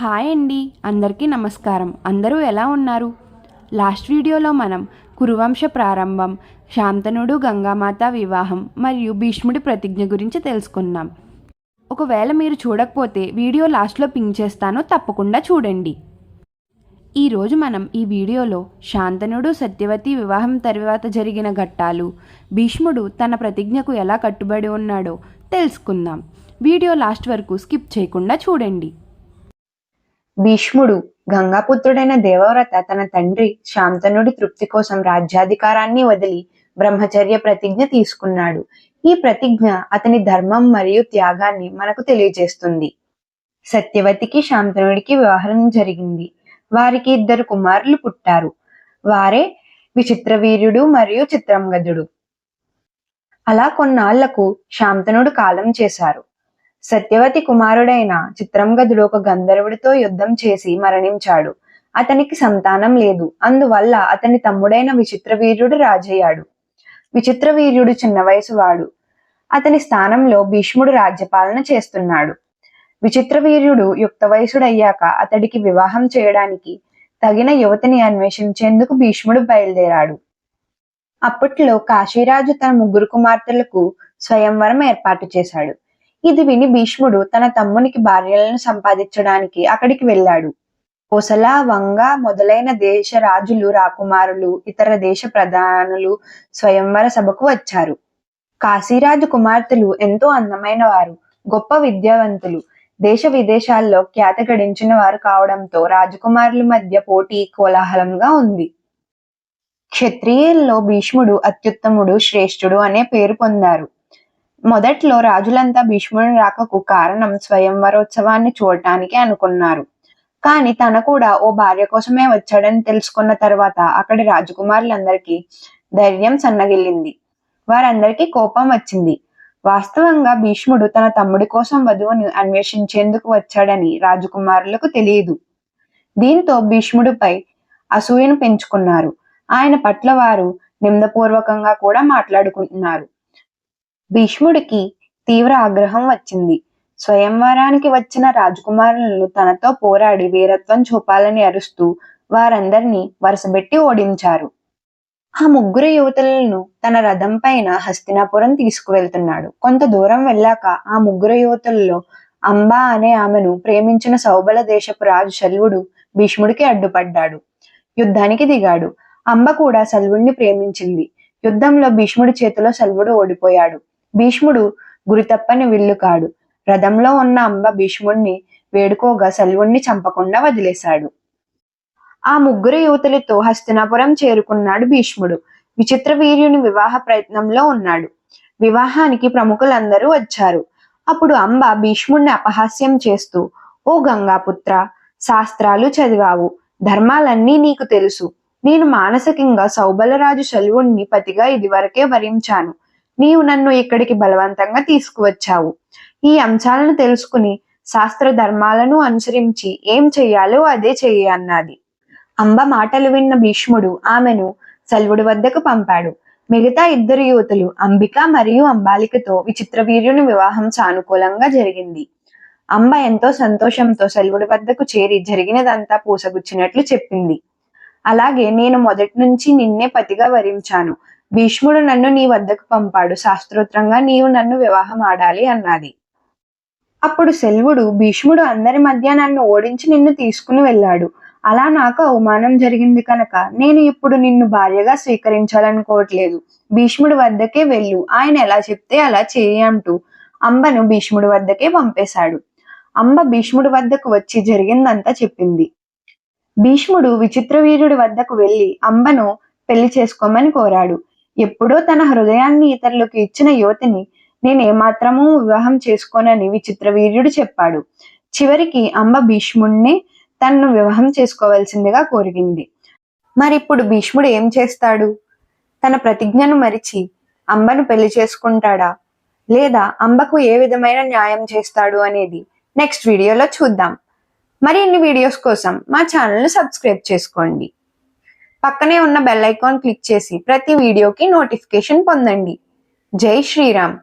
Hi అండి అందరికీ నమస్కారం. అందరూ ఎలా ఉన్నారు? లాస్ట్ వీడియోలో మనం కురువంశ ప్రారంభం శాంతనుడు గంగామాత వివాహం మరియు భీష్ముడి ప్రతిజ్ఞ గురించి తెలుసుకున్నాం. ఒకవేళ మీరు చూడకపోతే వీడియో లాస్ట్లో పింక్ చేస్తాను తప్పకుండా చూడండి. ఈరోజు మనం ఈ వీడియోలో శాంతనుడు సత్యవతి వివాహం తర్వాత జరిగిన ఘట్టాలు భీష్ముడు తన ప్రతిజ్ఞకు ఎలా కట్టుబడి ఉన్నాడో తెలుసుకుందాం. వీడియో లాస్ట్ వరకు స్కిప్ చేయకుండా చూడండి. భీష్ముడు గంగాపుత్రుడైన దేవవ్రత తన తండ్రి శాంతనుడి తృప్తి కోసం రాజ్యాధికారాన్ని వదిలి బ్రహ్మచర్య ప్రతిజ్ఞ తీసుకున్నాడు. ఈ ప్రతిజ్ఞ అతని ధర్మం మరియు త్యాగాన్ని మనకు తెలియజేస్తుంది. సత్యవతికి శాంతనుడికి వివాహం జరిగింది. వారికి ఇద్దరు కుమారులు పుట్టారు. వారే విచిత్రవీర్యుడు మరియు చిత్రంగదుడు అలా కొన్నాళ్ళకు శాంతనుడు కాలం చేశారు. సత్యవతి కుమారుడైన చిత్రంగదుడు ఒక గంధర్వుడితో యుద్ధం చేసి మరణించాడు. అతనికి సంతానం లేదు. అందువల్ల అతని తమ్ముడైన విచిత్రవీర్యుడు రాజయ్యాడు. విచిత్రవీర్యుడు చిన్న వయసు వాడు అతని స్థానంలో భీష్ముడు రాజ్యపాలన చేస్తున్నాడు. విచిత్రవీర్యుడు యుక్త వయసుడయ్యాక అతడికి వివాహం చేయడానికి తగిన యువతిని అన్వేషించేందుకు భీష్ముడు బయలుదేరాడు. అప్పట్లో కాశీరాజు తన ముగ్గురు కుమార్తెలకు స్వయంవరం ఏర్పాటు చేశాడు. ఇది విని భీష్ముడు తన తమ్మునికి భార్యలను సంపాదించడానికి అక్కడికి వెళ్ళాడు. కోసల వంగ మొదలైన దేశ రాజులు రాకుమారులు ఇతర దేశ ప్రధానులు స్వయంవర సభకు వచ్చారు. కాశీరాజు కుమార్తెలు ఎంతో అందమైన వారు గొప్ప విద్యావంతులు. దేశ విదేశాల్లో ఖ్యాత గడించిన వారు కావడంతో రాజకుమారుల మధ్య పోటీ కోలాహలంగా ఉంది. క్షత్రియుల్లో భీష్ముడు అత్యుత్తముడు శ్రేష్ఠుడు అనే పేరు పొందారు. మొదట్లో రాజులంతా భీష్ముడి రాకకు కారణం స్వయంవరోత్సవాన్ని చూడటానికి అనుకున్నారు. కానీ తన కూడా ఓ భార్య కోసమే వచ్చాడని తెలుసుకున్న తర్వాత అక్కడి రాజకుమారులందరికీ ధైర్యం సన్నగిల్లింది. వారందరికీ కోపం వచ్చింది. వాస్తవంగా భీష్ముడు తన తమ్ముడి కోసం వధువును అన్వేషించేందుకు వచ్చాడని రాజకుమారులకు తెలియదు. దీంతో భీష్ముడిపై అసూయను పెంచుకున్నారు. ఆయన పట్ల వారు నిందపూర్వకంగా కూడా మాట్లాడుకుంటున్నారు. భీష్ముడికి తీవ్ర ఆగ్రహం వచ్చింది. స్వయంవరానికి వచ్చిన రాజకుమారులను తనతో పోరాడి వీరత్వం చూపాలని అరుస్తూ వారందరినీ వరుసబెట్టి ఓడించారు. ఆ ముగ్గురు యువతులను తన రథం పైన హస్తినాపురం తీసుకువెళ్తున్నాడు. కొంత దూరం వెళ్ళాక ఆ ముగ్గురు యువతుల్లో అంబా అనే ఆమెను ప్రేమించిన సౌబల దేశపు రాజు శల్వుడు భీష్ముడికి అడ్డుపడ్డాడు. యుద్ధానికి దిగాడు. అంబ కూడా శల్వుడిని ప్రేమించింది. యుద్ధంలో భీష్ముడి చేతిలో శల్వుడు ఓడిపోయాడు. భీష్ముడు గురితప్పని విల్లు కాడు. రథంలో ఉన్న అంబ భీష్ముడిని వేడుకోగా శల్వుణ్ణి చంపకుండా వదిలేశాడు. ఆ ముగ్గురు యువతులతో హస్తినాపురం చేరుకున్నాడు భీష్ముడు. విచిత్ర వీర్యుని వివాహ ప్రయత్నంలో ఉన్నాడు. వివాహానికి ప్రముఖులందరూ వచ్చారు. అప్పుడు అంబ భీష్ముణ్ణి అపహాస్యం చేస్తూ ఓ గంగాపుత్ర శాస్త్రాలు చదివావు. ధర్మాలన్నీ నీకు తెలుసు. నేను మానసికంగా సౌబలరాజు శల్వుణ్ణి పతిగా ఇదివరకే వరించాను. నీవు నన్ను ఇక్కడికి బలవంతంగా తీసుకువచ్చావు. ఈ అంశాలను తెలుసుకుని శాస్త్ర ధర్మాలను అనుసరించి ఏం చెయ్యాలో అదే చెయ్యి అన్నది. అంబ మాటలు విన్న భీష్ముడు ఆమెను శల్వుడి వద్దకు పంపాడు. మిగతా ఇద్దరు యువతులు అంబిక మరియు అంబాలికతో విచిత్ర వీర్యుని వివాహం సానుకూలంగా జరిగింది. అంబ ఎంతో సంతోషంతో శల్వుడి వద్దకు చేరి జరిగినదంతా పూసగుచ్చినట్లు చెప్పింది. అలాగే నేను మొదటి నుంచి నిన్నే పతిగా వరించాను. భీష్ముడు నన్ను నీ వద్దకు పంపాడు. శాస్త్రోత్రంగా నీవు నన్ను వివాహం ఆడాలి అన్నది. అప్పుడు సెల్వుడు భీష్ముడు అందరి మధ్య నన్ను ఓడించి నిన్ను తీసుకుని వెళ్ళాడు. అలా నాకు అవమానం జరిగింది కనుక నేను ఇప్పుడు నిన్ను భార్యగా స్వీకరించాలనుకోవట్లేదు. భీష్ముడి వద్దకే వెళ్ళు. ఆయన ఎలా చెప్తే అలా చేయి అంటూ అంబను భీష్ముడి వద్దకే పంపేశాడు. అంబ భీష్ముడి వద్దకు వచ్చి జరిగిందంతా చెప్పింది. భీష్ముడు విచిత్రవీరుడి వద్దకు వెళ్ళి అంబను పెళ్ళి చేసుకోమని కోరాడు. ఎప్పుడో తన హృదయాన్ని ఇతరులకు ఇచ్చిన యువతిని నేను ఏమాత్రమూ వివాహం చేసుకోనని విచిత్రవీర్యుడు చెప్పాడు. చివరికి అంబ భీష్ముడిని తన్ను వివాహం చేసుకోవాల్సిందిగా కోరిగింది. మరిప్పుడు భీష్ముడు ఏం చేస్తాడు? తన ప్రతిజ్ఞను మరిచి అంబను పెళ్ళి చేసుకుంటాడా? లేదా అంబకు ఏ విధమైన న్యాయం చేస్తాడు అనేది నెక్స్ట్ వీడియోలో చూద్దాం. మరిన్ని వీడియోస్ కోసం మా ఛానల్ను సబ్స్క్రైబ్ చేసుకోండి. పక్కనే ఉన్న బెల్ ఐకాన్ క్లిక్ చేసి ప్రతి వీడియోకి నోటిఫికేషన్ పొందండి. జై శ్రీరామ్.